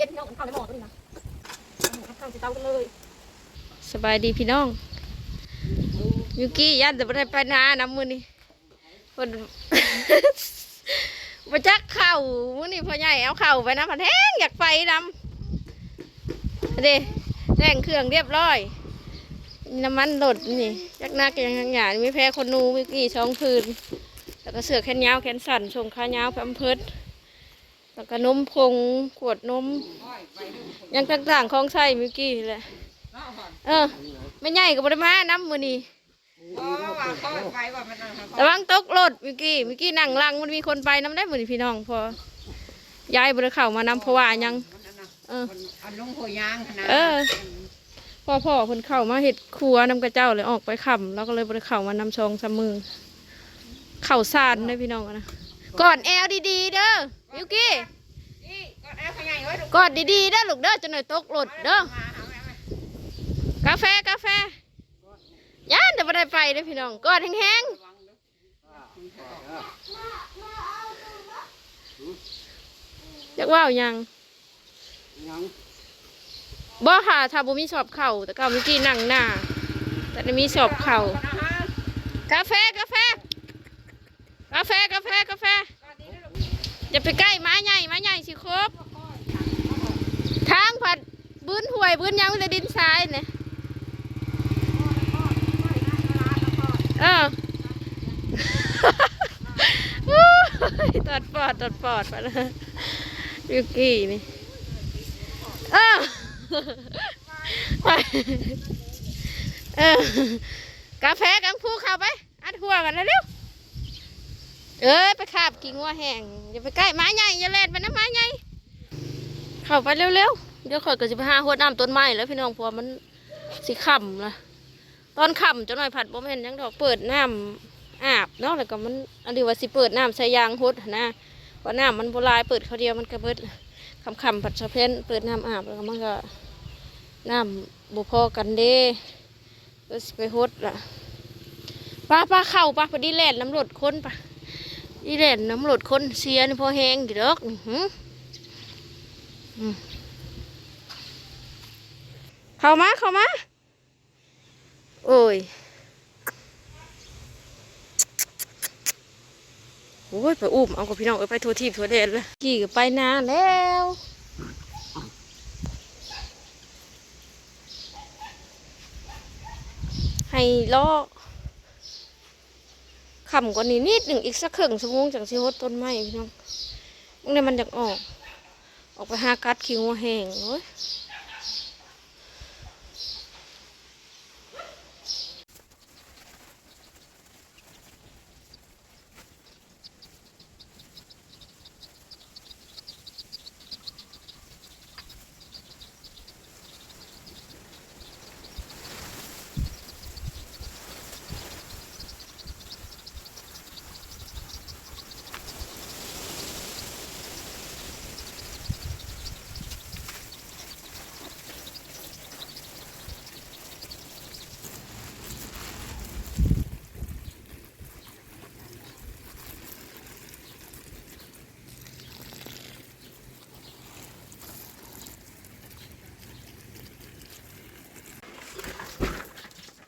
เย็นพี่น้องข้าวในหม้อตัวนี้นะข้าวจะเตากันเลย สบายดีพี่น้องยูกี้ยันแต่ไม่ได้ไปนาน้ำมือนี่คนมาจักเข่ามือนี่พ่อใหญ่เอาเข่าไปน้ำพันแห้งอยากไปน้ำเด้แต่งเครื่องเรียบร้อย น้ำมันหลดนี่ยักหนักยังหยาดไม่แพ้คนนูมุกี้ช่องพื้นแล้วก็เสือแขนยาวแขนสั้นชงขายาวแพมเพิร์ด แล้วก็นมพงขวดนม ยังต่างๆของใส่เมื่อกี้แหละเออไม่ใหญ่ก็บริมาน้ำมือนี่ระวังตกรถเมื่อกี้เมื่อกี้นั่งหลังมันมีคนไปน้ำได้มือนี่พี่น้องพอยายบริเข้ามานำเพราะว่ายัง เอออันลงหัวยางขนาดเออพ่อพ่อเพิ่นเข้ามาเห็ดครัวน้ำกระเจ้าเลยออกไปขับแล้วก็เลยบริเข้ามานำชองสามมือเข่าซานได้อพี่น้องอะนะกอดแอลดีๆเด้อ มิวกี้นี่ก็แอบขยายไว้ดูกอดดีๆเด้อลูกเด้อจะหน่อยตกรถเด้อมาเอาแม่มากาแฟกาแฟย่านเดี๋ยวไม่ได้ไปเด้อพี่น้องกอดแห้งๆอยากว่าวหยังยังบ่ค่ะถ้าบ่มีสอบเข่าแต่ก็เมื่อกี้นั่งหน้า แต่ได้มีสอบเข่านะฮะกาแฟกาแฟกาแฟกาแฟกาแฟ อย่าไปใกล้ไม้ใหญ่ไม้ใหญ่สิครบทางผัดบื้นห่วยบื้นยังมีแต่ดินทรายเนี่ยเออตัดปอดตัดปอดไปแล้วยูกี้นี่เออไปเออกาแฟกังพูเข้าไป อัดหัวกันแล้วเร็ว เอ้ยไปคาบกิ่งหัวแห้งอย่าไปใกล้ไม้ใหญ่อย่าเล่นไปนะไม้ใหญ่เข้าไปเร็วๆเดี๋ยวข่อยก็จะไปหาหัวน้ำต้นไม้แล้วพี่น้องพราะวามันสิค่ำละตอนค่ำจะหน่อยผัดบ่แม่นยังดอกเปิดน้ำอาบเนาะแล้วก็มันอันนี้ว่าสิเปิดน้ำใส่ยางฮดนะเพราะน้ำมันโบราณเปิดเขาเดียวมันก็เบิดค่ำผัดสะเพนเปิดน้ำอาบแล้วมันก็น้ำบุพอกันเด้ก็สิไปฮดล่ะป้าป้าเข้าป้าพอดีแล่นน้ำรดค้นป้า ดีแล่นน้ำรดคนเสียนพอแห้งอยู่ดอกเข้ามาเข้ามา โอ้ย โอ้ย ไปอุ้ม เอากับพี่น้องเอ้ยไปโทรทีบโทรเดนเลยขี่ก็ไปนานแล้วให้ล้อ ขำกว่านี้นิดหนึ่งอีกสักครึ่งชั่วโมงจากที่ฮดต้นไม้พี่น้องมึงเนี่ยมันอยากออก ออกไปหากัดขี้งัวแห้งเฮ้ย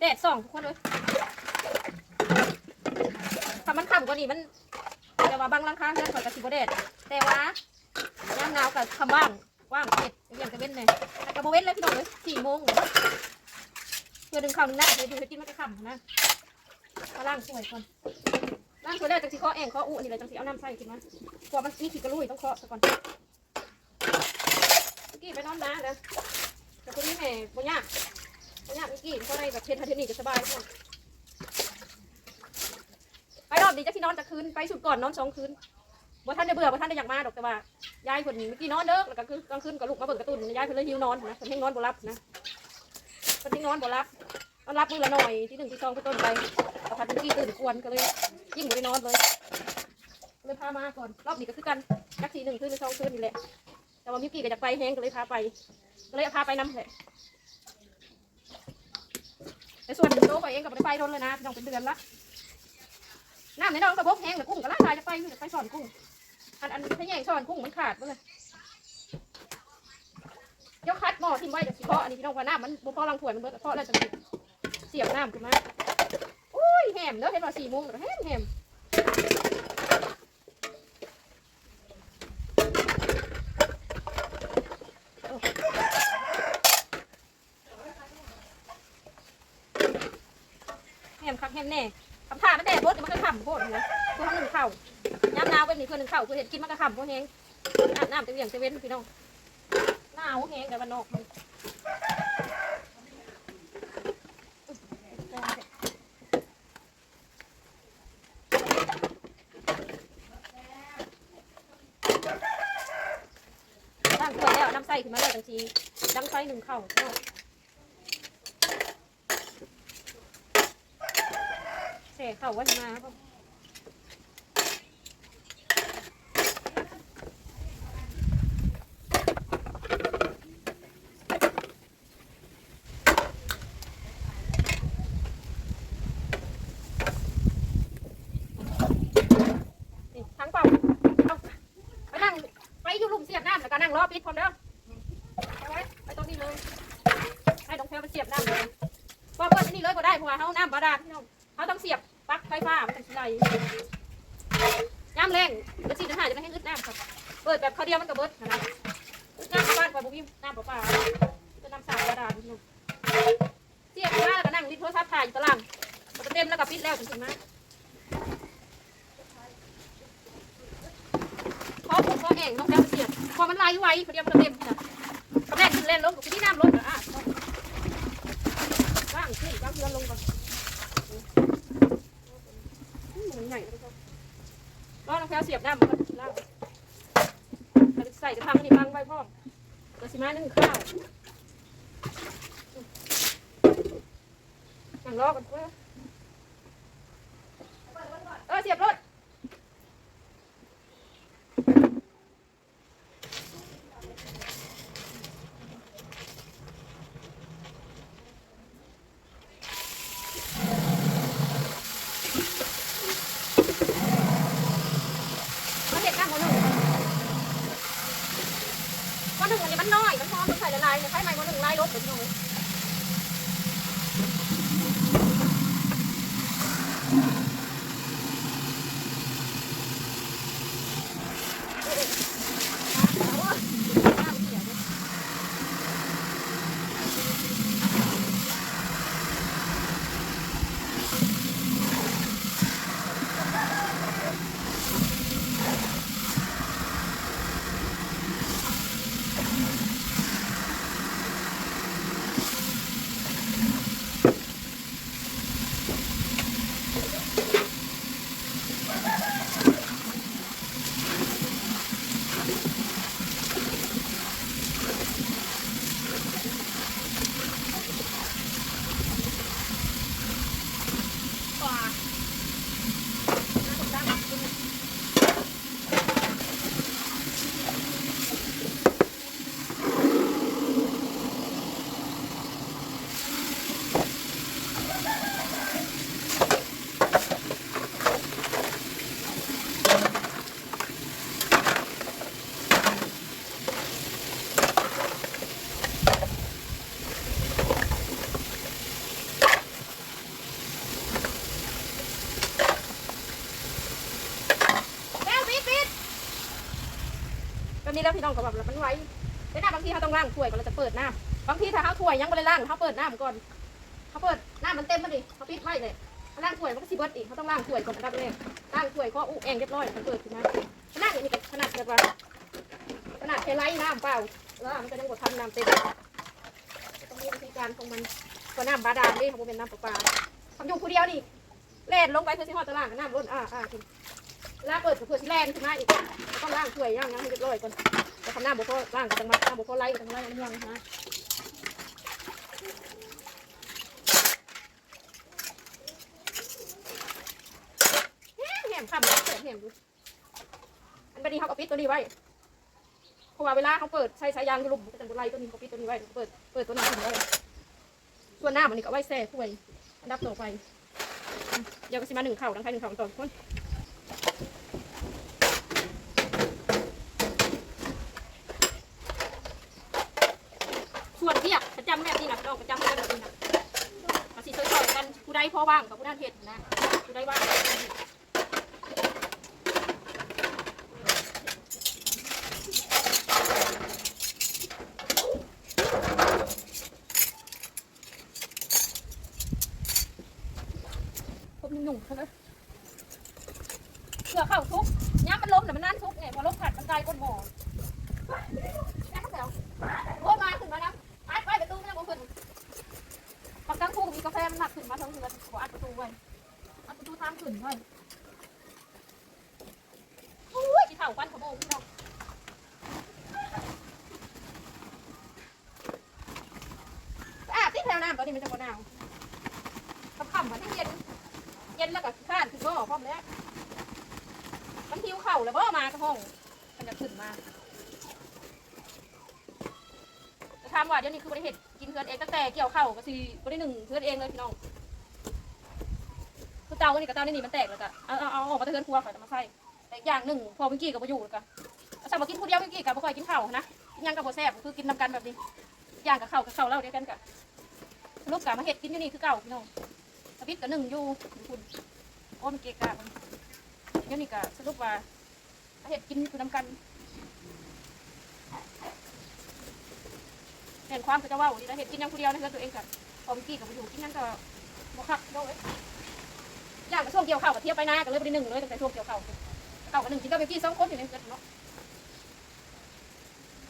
แดดส่องทุกคนเลยถ้ามันขำกว่านี้มันแต่ว่าบางรังค้าเพื่อนข่อยกับสิบแดดแต่ว่าย่ามหนาวกับคำว่างว่างเผ็ดเรียนกับเว้นเลยแต่กับโบเว้นเลยพี่น้องเลยสี่โมงเพื่อดึงข้าวหนึ่งหน้าเดี๋ยวดูให้กินมันจะขำนะมาล่างสวยก่อนล่างสวยแล้วจังสีเคาะเองเคาะอู้นี่เลยจังสีเอาน้ำใส่กินมันกลัวมันมีขี้กระลุยต้องเคาะซะก่อนเมื่อกี้ไปนอนน้าแล้วแต่คนนี้แหม่บ่ยาก บ่ยากเมื่อกี้เพราะในแบบเพนทันเทนี่จะสบายก่อนไปรอบนี้จะที่นอนจะคืนไปสุดก่อนนอนสองคืนบ่ท่านได้เบื่อบ่ท่านได้อยากมาดอกแต่ว่ายายคนเมื่อกี้นอนเด้อแล้วก็คือกลางคืนกับลูกมาเบิ่งการ์ตูนยายเพิ่นเลยหิวนอนนะเพิ่นให้นอนบ่รับนะเพิ่นให้นอนบ่รับนอนรับมือละหน่อยที่หนึ่งที่สองไปต้นไปพอพันเมื่อกี้ตื่นกวนก็เลยยิ่งบ่ได้นอนเลยเลยพามาก่อนรอบนี้ก็คือกันจักทีหนึ่งคืนหรือสองคืนนี่แหละแต่ว่ามิวกี้ก็อยากไปแฮงก็เลยพาไปก็เลยพาไปน้ำแหละ แต่ส่วนโตไปเองกับไปไปโดนเลยนะน้องเป็นเดือนละน้ำในน้องกระบอกแห้งกับกุ้งก็ล่าตายจะไปจะไปสอนกุ้ง อันอันพะแยงสอนกุ้งมันขาดไปเลยก็คัดหม้อทิ้งไว้จากขี้เพาะอันนี้พี่น้องว่าน้ำมันบ่พอรังถ้วยมันเบิดเพาะแล้วจะเสียบน้ำขึ้นมาอุ้ยแหมเด้อเห็นว่าสี่โมงแล้วแหมแหม แหมคักแหมแน่คำท่ามันแดดบดมันก็ขำโคตรนะคือทำหนึ่งเข่าย้ำนาวเป็นนี่เพื่อนหนึ่งเข่าคือเห็ดกินมันก็ขำพวกแห้งอาบน้ำจะเวียงจะเว้นพี่น้องหนาวแห้งแต่วันนอกมันตั้งถ้วแล้วน้ำใส่ขึ้นมาเลยจังทีดังไฟหนึ่งเข่า เนาะเสเข่าไว้มาครับนี่ทั้งเปล่าเอาไปนั่ง ไปอยู่หลุมเสียบน้ำแล้วก็นั่งรอปิดพร้อมเด้อเอาไว้ไปตรงนี้เลยให้ดองแพลวมันเสียบน้ำเลยพอเปิดที่นี่เลยก็ได้เพราะว่าเขาน้ำบาดาลพี่น้องเขาต้องเสียบปลั๊กไฟฟ้ามันจะไหลน้ำแรงเดี๋ยวสี่ถึงห้าจะไม่ให้อึดน้ำครับ เปิดแบบเขาวเดียวมันก็เบิดนะครับน้ มีน้ำเปล่าๆจะน้ำสาบาดาลพี่น้องเสียบมาแล้วก็นั่งรีดโทรศัพท์ถ่ายอยู่ตารางมันก็เต็มแล้วก็ปิดแล้วจริงๆนะพอผมก็แอ่งน้องแก้วเสียบพอมันไหลไวเขาเดียวมันเต็มจ้ะกระแรกขึ้นเล่นลงกับที่น้ำลงอะว่างขึ้นว่างเพื่อนลงก่อนอืมมันใหญ่นะทุกคนก็น้องแก้วเสียบน้ำมันก็ล่างใส่กระทังนี่บังไว้พ่อ สิมานึ่งข้าวนั่งรอกันเพื่อเออเสียบรถ มันเด็กน้ำมันหนึ่งมันหนึ่งอันนี้มันน้อย มันพอมันใส่ละลายเนี่ยใช้ไม้มันหนึ่งลายรถเดี๋ยวพี่น้องแล้วปิดปิด แล้วพี่น้องก็แบบมันไว้แต่น้ำบางทีเขาต้องล้างถ้วยก่อนเราจะเปิดน้ำบางทีถ้าเขาถ้วยยังไม่ได้ล้างเขาเปิดน้ำก่อนเขาเปิดน้ำมันเต็มมาดิเขาปิดไว้เลยเขาล้างถ้วยมันก็สิเบิดอีกเขาต้องล้างถ้วยก่อนอันดับแรกล้างถ้วยก็อุ้เองเรียบร้อยเขาเปิดขึ้นมาขนาดนี้ขนาดแบบว่าขนาดแค่ไล่น้ำเปล่าแล้วมันก็ยังกดทำน้ำเต็มต้องมีวิธีการของมันก็น้ำบาดาลนี่เขาเป็นน้ำประปาทำอยู่ผู้เดียวนี่แล่นลงไปเพื่อที่หอดตารางน้ำล้นอ่าอ่าล้างเปิดเพื่อที่แลนขึ้นมาอีกต้องล้างถ้วยย่างยังให้เรียบร้อยก่อนแต่ ทำหน้าบุพอล้างกับจังหวะหน้าบุพอไล่กับจังหวะยังยังนะแหมขับเปิดแหมดูอันบันนี้เขาเปิดตัวนี้ไว้เพราะว่าเวลาเขาเปิดใช้สายยางกระลุมจังบุไรตัวนี้เขาปิดตัวนี้ไว้เปิดเปิดตัวนี้ไว้ส่วนหน้ามันนี่ก็ไว้แซ่ถ้วยอันดับต่อไปเดี๋ยวก็สิมาหนึ่งเข่าดังใครหนึ่งเข่าต่อคน จำแบบนี้นะพี่น้องประจำแบบนี้นะมาสิช่วยๆกันผู้ใดพอว่างกับผู้นั้นเฮ็ดนะผู้ใดว่างกับผู้นั้นเฮ็ดผมหนุ่มๆเขาเลยเผื่อเข้าทุกย้ำมันล้มแต่มันนั่นทุกไงพอล้มผัดมันกลายก้นหม้อย้ำมันแถวโอ้ยมาขึ้นมานะไปไปประตูไม่ต้องขึ้นปักตั้งคู่มีกาแฟมันหนักขึ้นมาทั้งเดือนขออัดประตูไว้อัดประตูทางขึ้นไว้โอ้ยที่เถ่าควันขโมงพี่น้องสะอาดที่แถวน้ำ ตอนนี้มันจะกว่หนาวค่ำๆมันเย็น เย็นแล้วก็ข้านคือบ่พร้อมแล้ว มันหิวเข่าแล้วบ่มากระห้อง มันจะขึ้นมาจะถามว่าเดี๋ยวนี้คือบริเหตุกินเพื่อนเองตั้งแต่เกี่ยวเข่าก็สิบริหนึ่งเพื่อนเองเลยพี่น้องคือเตาอันนี้กับเตานี่นี่มันแตกแล้วก็เอาเอาเอาออกมาเตือนครัวก่อนจะมาใส่แต่อย่างหนึ่งพอวิงกี้กับมาอยู่แล้วก็เอาสามมากินคนเดียววิงกี้กับบ่ค่อยกินข้าวนะยังกับบ่แซ่บคือกินนำกันแบบนี้อย่างกับข้าวกับข้าวเล่าเดียวกันกับ สรุปกับมาเห็ดกินอยู่นี่คือเก่าพี่น้องสวิตกับหนึ่งอยู่คุณโอ้มันเกะกะมันเดี๋ยวนี้ก็สรุปว่าเห็ดกินคือนำกันเห็นความก็จะว่าดีนะเห็ดกินอยังคนเดียวนะเพื่อตัวเองกับพอมกี้กับอยู่กินยังก็บ่คักโดยอย่างกับช่วงเกี่ยวข้าวกับเทียวไปนาก็เลยไปหนึ่งเลยตั้งแต่ช่วงเกี่ยวข้าวข้ากับหนึ่งกินก็เมื่อกี้สองคนอยู่ในเกิดเนาะ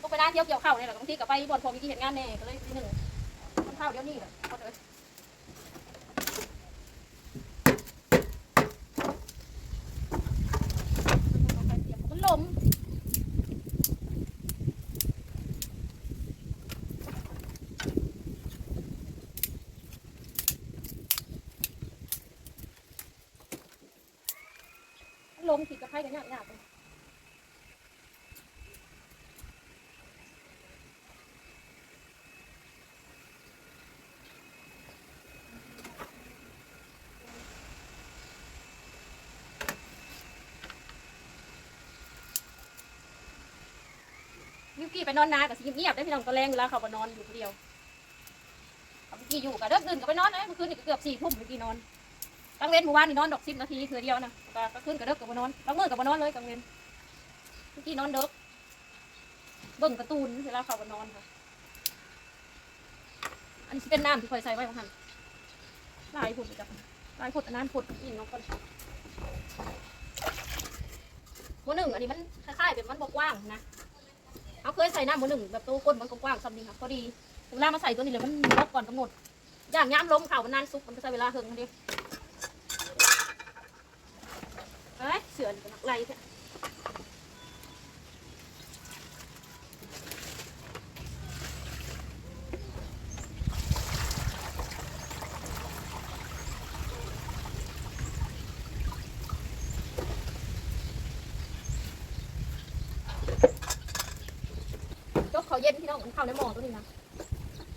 พวกไปนาเที่ยวเกี่ยวข้าวเนี่ยแหละบางทีก็ไปบ่อนพอมื่อกี้เห็นงานแน่ก็เลยไปหนึ่ง ข้าวเดี๋ยวนี้แหละพอเจอ มันลมลมผิดกับไพ่กันยากยากเลยมิว กี้ไปนอนนากับสิเงียบๆได้พี่น้องตอนแรงเวลาเขาไปนอนอยู่คนเดียวเอามิวกี้อยู่กับเลิกดื่นกับไปนอนนะเมื่อคืนนี่ก็เกือบสี่ทุ่มมิวกี้นอนกลางเว้นเมื่อวานนี่นอนดอกสิบนาทีคือเดียวนะก็กลางคืนก็เลิกกับไปนอนบางมือกับไปนอนเลยกลางเว้นมิวกี้นอนเด็กเบิ่งกร์ตูนเวลาเขาไปนอนค่ะอันนี้เป็นน้ำที่คอยใส่ไว้ของหันลายผุดอีกจ้ะลายผุดอันนั้นผุดอีกน้องคนโมหนึ่งอันนี้มันคล้ายๆแบบมันบกว้างนะ เอาเคยใส่น้ำมือหนึ่งแบบตัวก้นมันกว้างๆซ้ำนี่ค่ะพอดีเวลามาใส่ตัวนี้เลยมันลดก่อนกำหนดอย่างย้ำล้มเข่ามันนานซุกมันก็ใช้เวลาเฮิงมันดิเอ้ยเสือนเป็นอะไรแค่ เย็นพี่น้องมันเข้าในหม้อตัวนี้นะ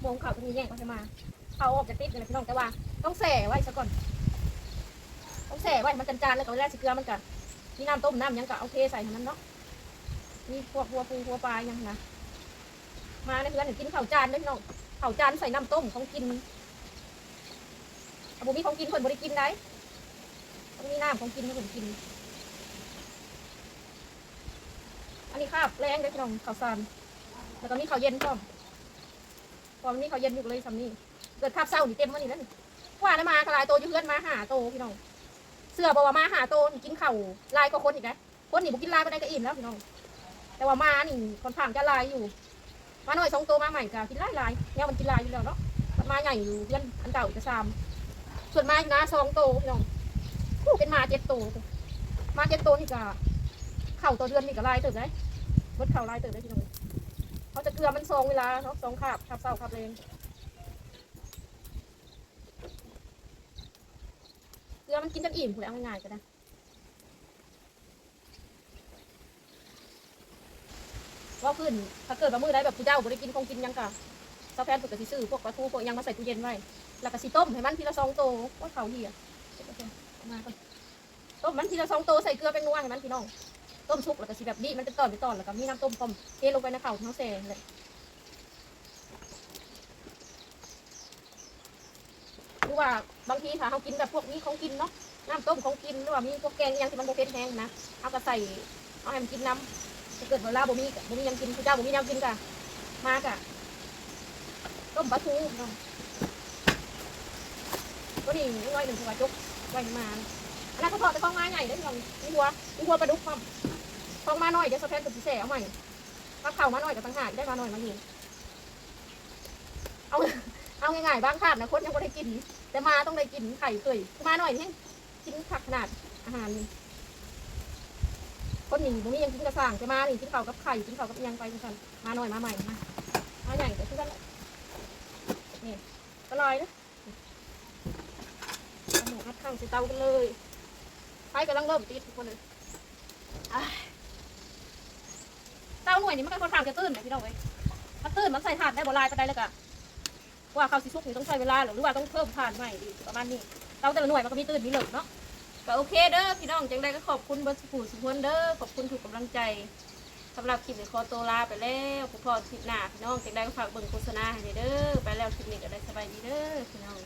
หม้อของเขาตัวนี้แย่งเขาจะมาเขาออกจากติดเลยพี่น้องแต่ว่า ต้องแส่ไว้ซะก่อน ต้องแส่ไว้มันจานๆแล้วก็แรกสิเกลือมันกันมีน้ำต้มน้ำยังก็เอาเทใส่ให้มันเนาะมีพวกหัวปูหัวปลายังนะมาในเพื่อนกินข้าวจานเด้อพี่น้องข้าวจานใส่น้ำต้มของกินอาบุมีของกินคนบริกินได้ต้องมีน้ำของกินให้คนกิน อันนี้ข้าวแรงเด้พี่น้องข้าวสาร แล้วก็มีข้าวเย็นพร้อมพอวันนี้เขาวเย็นอยู่เลยสำนี่เกิดคาบเศร้านี่เต็มวันนี้แล้วนี่ว่าได้มากลายโตอยู่เพื่อนมาหาโตพี่น้อง เสื้อบอกว่ามาหาโตนี่กินเข่าลายก็คนอีกนะคนนี่บุกินลายมาได้ก็อิ่มแล้วพี่น้อง แต่ว่ามานี่คนข้างจะลายอยู่ มาหน่อยสองโตมาใหม่ก็กินลายลายเนี่ยมันกินลายอยู่แล้วเนาะมันมาใหญ่อยู่เพื่อนอันเก่าจะซ้ำส่วนมาอยู่นะสองโตพี่น้องคู่เป็นมาเจ็ดโต มาเจ็ดโตนี่ก็เข่าตัวเดือนนี่ก็ลายเติบได้บดเข่าลายเติบได้พี่น้อง เขาจะเกลือมันซองเวลาเนาะซองขาบขับเศร้าขับเลงเกลือมันกินจนอิ่มผู้ใดเอาง่ายๆก็ได้ว่าขึ้นถ้าเกิดว่ามือใดแบบผู้เจ้าบ่ได้กินคงกินยังกะซาแพนปกติซื้อพวกปลาทูพวกยังมาใส่ตู้เย็นไว้ แล้วก็สิต้มให้มันทีละสองโตว่าเขาเหี้ยมาก่อนต้มมันทีละสองโตใส่เกลือเป็นนัวให้มันพี่น้อง ต้มชุกแล้วก็สิแบบนี้มันเป็นตอนเป็นตอนแล้วก็มีน้ำต้มต้มเทลงไปในข้าทั้งเซนเลยรือว่าบางทีถ้าเขากินแบบพวกนี้ของกินเนาะน้ำต้มของกินหรือว่ามีพวกแกงยังที่มันโบเผ็ดแห้งนะเขาก็ใส่เอาให้มันกินน้ำถ้าเกิดเวลาบ่มีบ่มียังกินคือเจ้าบ่มียังกินกะมากะต้มปลาทูเนาะก็นี่น้อยหนึ่งหัวจุกไว้มานะอันนั้นเขาทอดแต่ของมาใหญ่ได้อพี่น้องหัวหัวปลาดุกความ ของมาหน่อยเดี๋ยวสะแพนกับสีแสเอาใหม่ถ้าเข่ามาหน่อยกับต่างหากได้มาหน่อยมานี่เอาเอาง่ายๆบางคาบนะคนยังไม่ได้กิน แต่มาต้องได้กินไข่เคยมาหน่อยนี่กินผักขนาดอาหารนี่คนหนึ่งตรงนี้ยังกินกระสังแต่มาหนี่กินข้ากับไข่กินข้ากับอิยังไปกันมาหน่อยมาใหม่มามาใหญ่แต่คือกันแหละนี่ก็ลอยนะหมูอัดข้างใส่เตากันเลยไฟกำลังเริ่มติดทุกคนเลยอ้าหน่วยนี่มันก็ค่อนข้างจะตื้นนะพี่น้องเว้ยมันตื้นมันใส่ถ่านได้บ่ลายไปได้เลยกะว่าเขาวสิสุกนี่ต้องใช้เวลาหรือว่าต้องเพิ่มผ่านใหม่ดีประมาณนี้เตาแต่ละหน่วยมันก็มีตื่นมีเหลิกเนาะก็โอเคเด้อพี่น้องจังได้ก็ขอบคุณเบอร์สุขุสุขวนเด้อขอบคุณทุกกำลังใจสำหรับคลิปในคอโตลาไปแล้วพบพอคลิปหน้าพี่น้องจังได้ก็ฝากเบิ่งโฆษณาให้เด้อไปแล้วคลิปนี้ก็ได้สบายดีเด้อพี่น้อง